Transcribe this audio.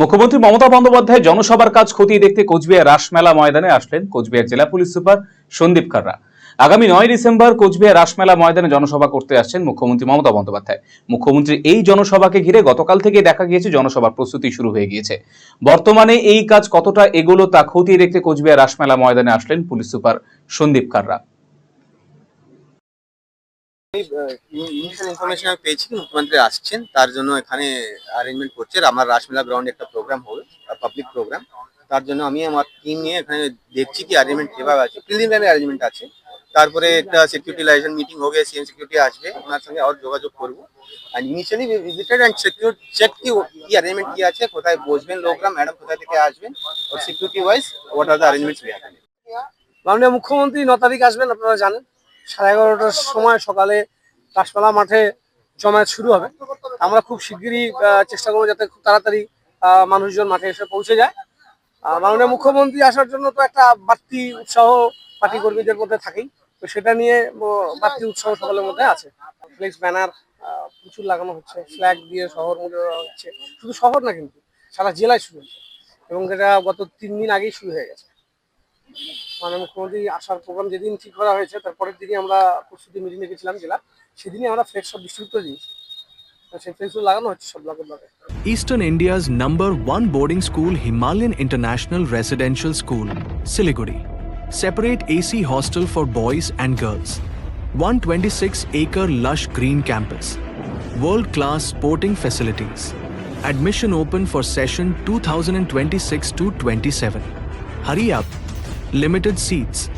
মুখ্যমন্ত্রী মমতা বন্দ্যোপাধ্যায় জনসভার কাজ খতিয়ে দেখতে কোচবিহার রাসমেলা ময়দানে আসলেন কোচবিহার জেলা পুলিশ সুপার সন্দীপ কাররা আগামী নয় ডিসেম্বর কোচবিহার রাসমেলা ময়দানে জনসভা করতে আসছেন মুখ্যমন্ত্রী মমতা বন্দ্যোপাধ্যায়। মুখ্যমন্ত্রী এই জনসভাকে ঘিরে গতকাল থেকে দেখা গিয়েছে জনসভার প্রস্তুতি শুরু হয়ে গিয়েছে। বর্তমানে এই কাজ কতটা এগোলো তা খতিয়ে দেখতে কোচবিহার রাসমেলা ময়দানে আসলেন police super Sandeep Karra initial information পেয়েছি, মুখ্যমন্ত্রী আসছেন, তার জন্য এখানে করছে। আমার রাসমেলা গ্রাউন্ডে একটা প্রোগ্রাম হবে পাবলিক প্রোগ্রাম তার জন্য আমি আমার টিম নিয়ে এখানে দেখছি কি আছে। তারপরে একটা মিটিং সিকিউরিটি আসবে, ওনার সঙ্গে যোগাযোগ করব। অ্যান্ড চেক কি কি আছে, কোথায় বসবেন লোকরা ম্যাডাম কোথায় থেকে আসবেন সিকিউরিটি দ্য মুখ্যমন্ত্রী ন তারিখ আসবেন, আপনারা জানেন। সাড়ে এগারোটার সময় সকালে রাসমেলা মাঠে জমায়েত শুরু হবে। আমরা খুব শিগগিরই চেষ্টা করব যাতে খুব তাড়াতাড়ি মানুষজন মাঠে এসে পৌঁছে যায়। মাননীয় মুখ্যমন্ত্রী আসার জন্য তো একটা বাড়তি উৎসাহ পার্টি কর্মীদের মধ্যে থাকেই। তো সেটা নিয়ে বাড়তি উৎসাহ সকলের মধ্যে আছে। ফ্লেক্স ব্যানার প্রচুর লাগানো হচ্ছে ফ্ল্যাগ দিয়ে শহর মধ্যে হচ্ছে। শুধু শহর না কিন্তু, সারা জেলায় শুরু হচ্ছে এবং এটা গত তিন দিন আগেই শুরু হয়ে গেছে। মাননীয় মুখ্যমন্ত্রী আসার প্রোগ্রাম যেদিন ঠিক করা হয়েছে তারপরের দিনই আমরা প্রস্তুতি মিটিং রেখেছিলাম জেলা সেদিনই আমরা ফ্লেক্স সব ডিস্ট্রিবিউট করে দিয়েছি Eastern India's number one boarding school, Himalayan International Residential School, Siliguri. Separate AC hostel for boys and girls. 126 acre lush green campus. World class sporting facilities. Admission open for session 2026 to 27. Hurry up. Limited seats.